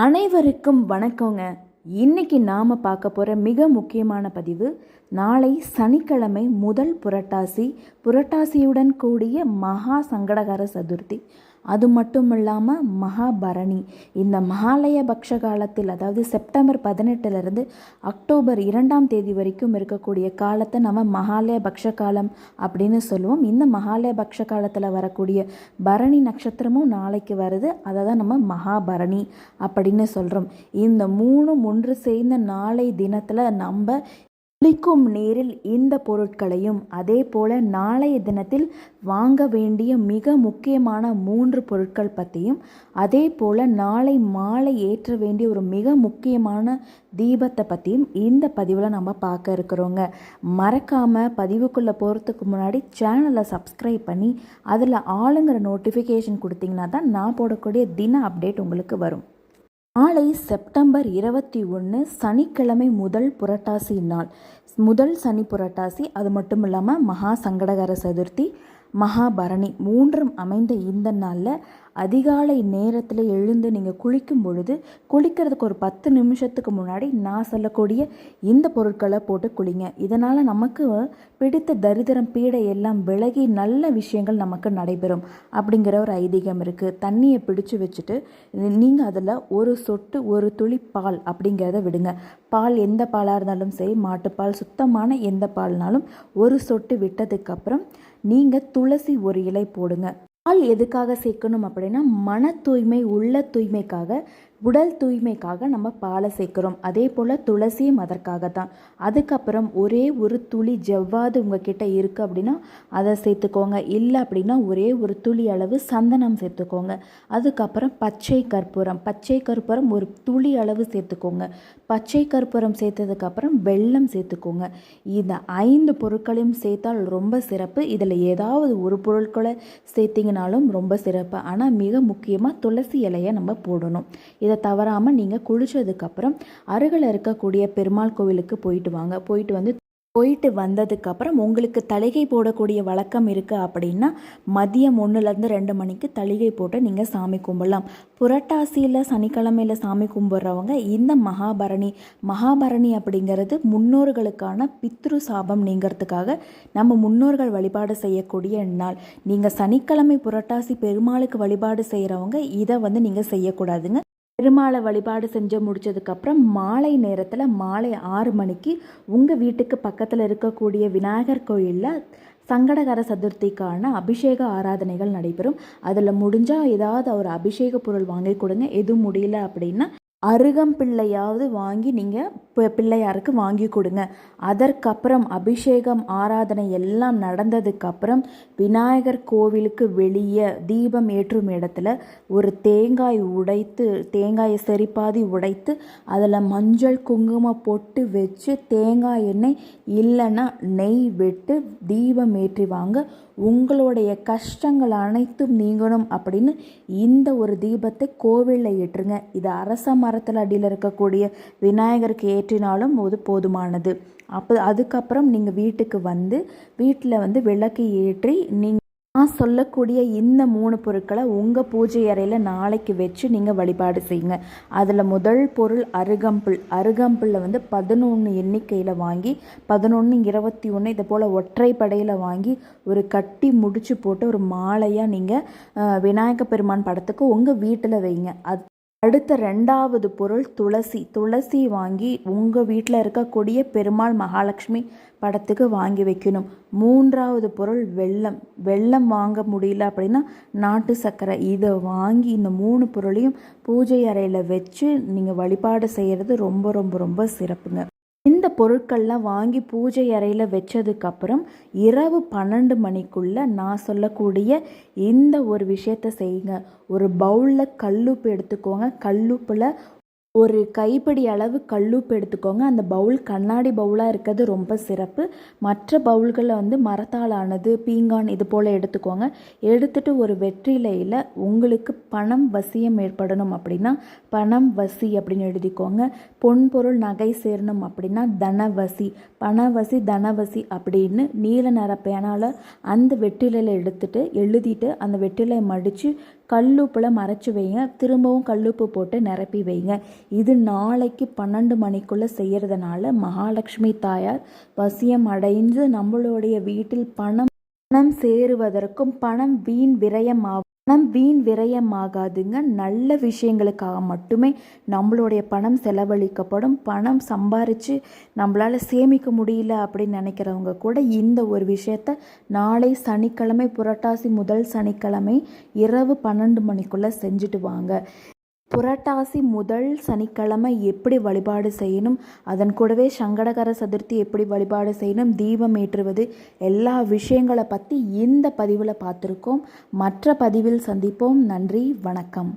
அனைவருக்கும் வணக்கங்க. இன்னைக்கு நாம் பார்க்க போகிற மிக முக்கியமான பதிவு நாளை சனிக்கிழமை முதல் புரட்டாசி புரட்டாசியுடன் கூடிய மகா சங்கடகர சதுர்த்தி. அது மட்டும் இல்லாமல் மகாபரணி. இந்த மகாலய பக்ஷ காலத்தில் அதாவது செப்டம்பர் பதினெட்டுலேருந்து அக்டோபர் இரண்டாம் தேதி வரைக்கும் இருக்கக்கூடிய காலத்தை நம்ம மகாலய பக்ஷ காலம் அப்படின்னு சொல்லுவோம். இந்த மகாலய பக்ஷ காலத்தில் வரக்கூடிய பரணி நட்சத்திரமும் நாளைக்கு வருது. அதை தான் நம்ம மகாபரணி அப்படின்னு சொல்கிறோம் இந்த மூணும் ஒன்று சேர்ந்த நாளை தினத்தில் நம்ம குளிக்கும் நீரில் இந்த பொருட்களையும் அதே போல் நாளைய தினத்தில் வாங்க வேண்டிய மிக முக்கியமான மூன்று பொருட்கள் பற்றியும் அதே போல் நாளை மாலை ஏற்ற வேண்டிய ஒரு மிக முக்கியமான தீபத்தை பற்றியும் இந்த பதிவில் நம்ம பார்க்க இருக்கிறோங்க. மறக்காமல் பதிவுக்குள்ளே போகிறதுக்கு முன்னாடி சேனலை சப்ஸ்கிரைப் பண்ணி அதில் ஆளுங்கிற நோட்டிஃபிகேஷன் கொடுத்தீங்கன்னா தான் நான் போடக்கூடிய தின அப்டேட் உங்களுக்கு வரும். நாளை செப்டம்பர் இருபத்தி ஒன்று சனிக்கிழமை முதல் புரட்டாசி நாள். முதல் சனி புரட்டாசி அது மட்டும் இல்லாமல் மகா சங்கடகர சதுர்த்தி மகாபரணி மூன்றும் அமைந்த இந்த நாளில் அதிகாலை நேரத்தில் எழுந்து நீங்கள் குளிக்கும் பொழுது குளிக்கிறதுக்கு ஒரு பத்து நிமிஷத்துக்கு முன்னாடி நான் சொல்லக்கூடிய இந்த பொருட்களை போட்டு குளிங்க. இதனால் நமக்கு பிடித்த தரித்திரம் பீடை எல்லாம் விலகி நல்ல விஷயங்கள் நமக்கு நடைபெறும் அப்படிங்கிற ஒரு ஐதீகம் இருக்குது தண்ணியை பிடிச்சு வச்சுட்டு நீங்கள் அதில் ஒரு சொட்டு ஒரு துளி பால் அப்படிங்கிறத விடுங்க. பால் எந்த பாலாக இருந்தாலும் சரி மாட்டுப்பால் சுத்தமான எந்த பால்னாலும் ஒரு சொட்டு விட்டதுக்கப்புறம் நீங்கள் துளசி ஒரு இலை போடுங்க. பால் எதுக்காக சேர்க்கணும் அப்படின்னா மன தூய்மை உள்ள தூய்மைக்காக உடல் தூய்மைக்காக நம்ம பாலை சேர்க்குறோம். அதே போல் துளசியும் அதற்காக தான் அதுக்கப்புறம் ஒரே ஒரு துளி ஜவ்வாது உங்ககிட்ட இருக்குது அப்படின்னா அதை சேர்த்துக்கோங்க. இல்லை அப்படின்னா ஒரே ஒரு துளி அளவு சந்தனம் சேர்த்துக்கோங்க. அதுக்கப்புறம் பச்சை கற்பூரம். பச்சை கற்பூரம் ஒரு துளி அளவு சேர்த்துக்கோங்க. பச்சை கற்பூரம் சேர்த்ததுக்கப்புறம் வெல்லம் சேர்த்துக்கோங்க. இந்த ஐந்து பொருட்களையும் சேர்த்தால் ரொம்ப சிறப்பு. இதில் ஏதாவது ஒரு பொருட்களை சேர்த்திங்கனாலும் ரொம்ப சிறப்பு. ஆனால் மிக முக்கியமாக துளசி இலையை நம்ம போடணும். இதை தவறாமல் நீங்கள் குளித்ததுக்கப்புறம் அருகில் இருக்கக்கூடிய பெருமாள் கோவிலுக்கு போயிட்டு வாங்க. போயிட்டு வந்து போயிட்டு வந்ததுக்கப்புறம் உங்களுக்கு தலிகை போடக்கூடிய வழக்கம் இருக்குது அப்படின்னா மதியம் ஒன்றுலேருந்து ரெண்டு மணிக்கு தலிகை போட்டு நீங்கள் சாமி கும்பிடலாம். புரட்டாசியில் சனிக்கிழமையில் சாமி கும்பிட்றவங்க இந்த மகாபரணி மகாபரணி அப்படிங்கிறது முன்னோர்களுக்கான பித்ரு சாபம் நீங்கிறதுக்காக நம்ம முன்னோர்கள் வழிபாடு செய்யக்கூடிய நாள். நீங்கள் சனிக்கிழமை புரட்டாசி பெருமாளுக்கு வழிபாடு செய்கிறவங்க இதை வந்து நீங்கள் செய்யக்கூடாதுங்க. பெருமாளை வழிபாடு செஞ்சு முடிச்சதுக்கப்புறம் மாலை நேரத்தில் மாலை ஆறு மணிக்கு உங்கள் வீட்டுக்கு பக்கத்தில் இருக்கக்கூடிய விநாயகர் கோயிலில் சங்கடகர சதுர்த்திக்கான அபிஷேக ஆராதனைகள் நடைபெறும். அதில் முடிஞ்சால் ஏதாவது ஒரு அபிஷேக பொருள் வாங்கி கொடுங்க. எதுவும் முடியல அப்படின்னா அருகம்பிள்ளையாவது வாங்கி நீங்கள் பிள்ளையாருக்கு வாங்கி கொடுங்க. அதற்கப்புறம் அபிஷேகம் ஆராதனை எல்லாம் நடந்ததுக்கப்புறம் விநாயகர் கோவிலுக்கு வெளியே தீபம் ஏற்றும் இடத்துல ஒரு தேங்காய் உடைத்து தேங்காயை செரிப்பாதி உடைத்து அதில் மஞ்சள் குங்குமம் பொட்டு வச்சு தேங்காய் எண்ணெய் இல்லைன்னா நெய் விட்டு தீபம் ஏற்றி வாங்க. உங்களுடைய கஷ்டங்கள் அனைத்தும் நீங்கணும் அப்படின்னு இந்த ஒரு தீபத்தை கோவிலில் ஏற்றுங்க. இது அரசமாக மரத்தில் அடியில் இருக்கக்கூடிய விநாயகருக்கு ஏற்றினாலும் போது போதுமானது. அப்போ அதுக்கப்புறம் நீங்கள் வீட்டுக்கு வந்து வீட்டில் வந்து விளக்கு ஏற்றி நீங்கள் நான் சொல்லக்கூடிய இந்த மூணு பொருட்களை உங்கள் பூஜை அறையில் நாளைக்கு வச்சு நீங்கள் வழிபாடு செய்யுங்க. அதில் முதல் பொருள் அருகம்புல். அருகம்புல்லை வந்து பதினொன்று எண்ணிக்கையில் வாங்கி பதினொன்று இருபத்தி ஒன்று இதை போல் ஒற்றை படையில் வாங்கி ஒரு கட்டி முடிச்சு போட்டு ஒரு மாலையாக நீங்கள் விநாயக பெருமான் படத்துக்கு உங்கள் வீட்டில் வைங்க. அது அடுத்த ரெண்டாவது பொருள் துளசி. துளசி வாங்கி உங்கள் வீட்டில் இருக்கக்கூடிய பெருமாள் மகாலட்சுமி படத்துக்கு வாங்கி வைக்கணும். மூன்றாவது பொருள் வெள்ளம் வெள்ளம் வாங்க முடியல அப்படின்னா நாட்டு சர்க்கரை இதை வாங்கி இந்த மூணு பொருளையும் பூஜை அறையில் வச்சு நீங்கள் வழிபாடு செய்கிறது ரொம்ப ரொம்ப ரொம்ப சிறப்புங்க. இந்த பொருட்கள்லாம் வாங்கி பூஜை அறையில் வச்சதுக்கப்புறம் இரவு பன்னெண்டு மணிக்குள்ளே நான் சொல்லக்கூடிய இந்த ஒரு விஷயத்த செய்யுங்க. ஒரு பவுலில் கல்லுப்பு எடுத்துக்கோங்க. கல்லுப்பில் ஒரு கைப்பிடி அளவு கல்லுப்பு எடுத்துக்கோங்க. அந்த பவுல் கண்ணாடி பவுலாக இருக்கிறது ரொம்ப சிறப்பு. மற்ற பவுல்களில் வந்து மரத்தால் ஆனது பீங்கான் இது போல் எடுத்துக்கோங்க. எடுத்துகிட்டு ஒரு வெற்றிலையில் உங்களுக்கு பணம் வசியம் ஏற்படணும் அப்படின்னா பணம் வசி அப்படின்னு எழுதிக்கோங்க. பொன் பொருள் நகை சேரணும் அப்படின்னா தனவசி பணவசி தனவசி அப்படின்னு நீல நிற பேனால் அந்த வெற்றிலையில் எடுத்துகிட்டு எழுதிட்டு அந்த வெற்றிலை மடித்து கல்லுப்பில் மறைச்சி வைங்க. திரும்பவும் கல்லுப்பு போட்டு நிரப்பி வைங்க. இது நாளைக்கு பன்னெண்டு மணிக்குள்ளே செய்கிறதுனால மகாலட்சுமி தாயார் வசியம் அடைந்து நம்மளுடைய வீட்டில் பணம் பணம் சேருவதற்கும் பணம் வீண் விரயமாகும். பணம் வீண் விரயமாகாதுங்க. நல்ல விஷயங்களுக்காக மட்டுமே நம்மளுடைய பணம் செலவழிக்கப்படும். பணம் சம்பாரித்து நம்மளால் சேமிக்க முடியல அப்படின்னு நினைக்கிறவங்க கூட இந்த ஒரு விஷயத்த நாளை சனிக்கிழமை புரட்டாசி முதல் சனிக்கிழமை இரவு பன்னெண்டு மணிக்குள்ளே செஞ்சுட்டு வாங்க. புரட்டாசி முதல் சனிக்கிழமை எப்படி வழிபாடு செய்யணும்? அதன் கூடவே சங்கடகர சதுர்த்தி எப்படி வழிபாடு செய்யணும்? தீபம் ஏற்றுவது எல்லா விஷயங்களை பற்றி இந்த பதிவில் பார்த்துருக்கோம். மற்ற பதிவில் சந்திப்போம். நன்றி வணக்கம்.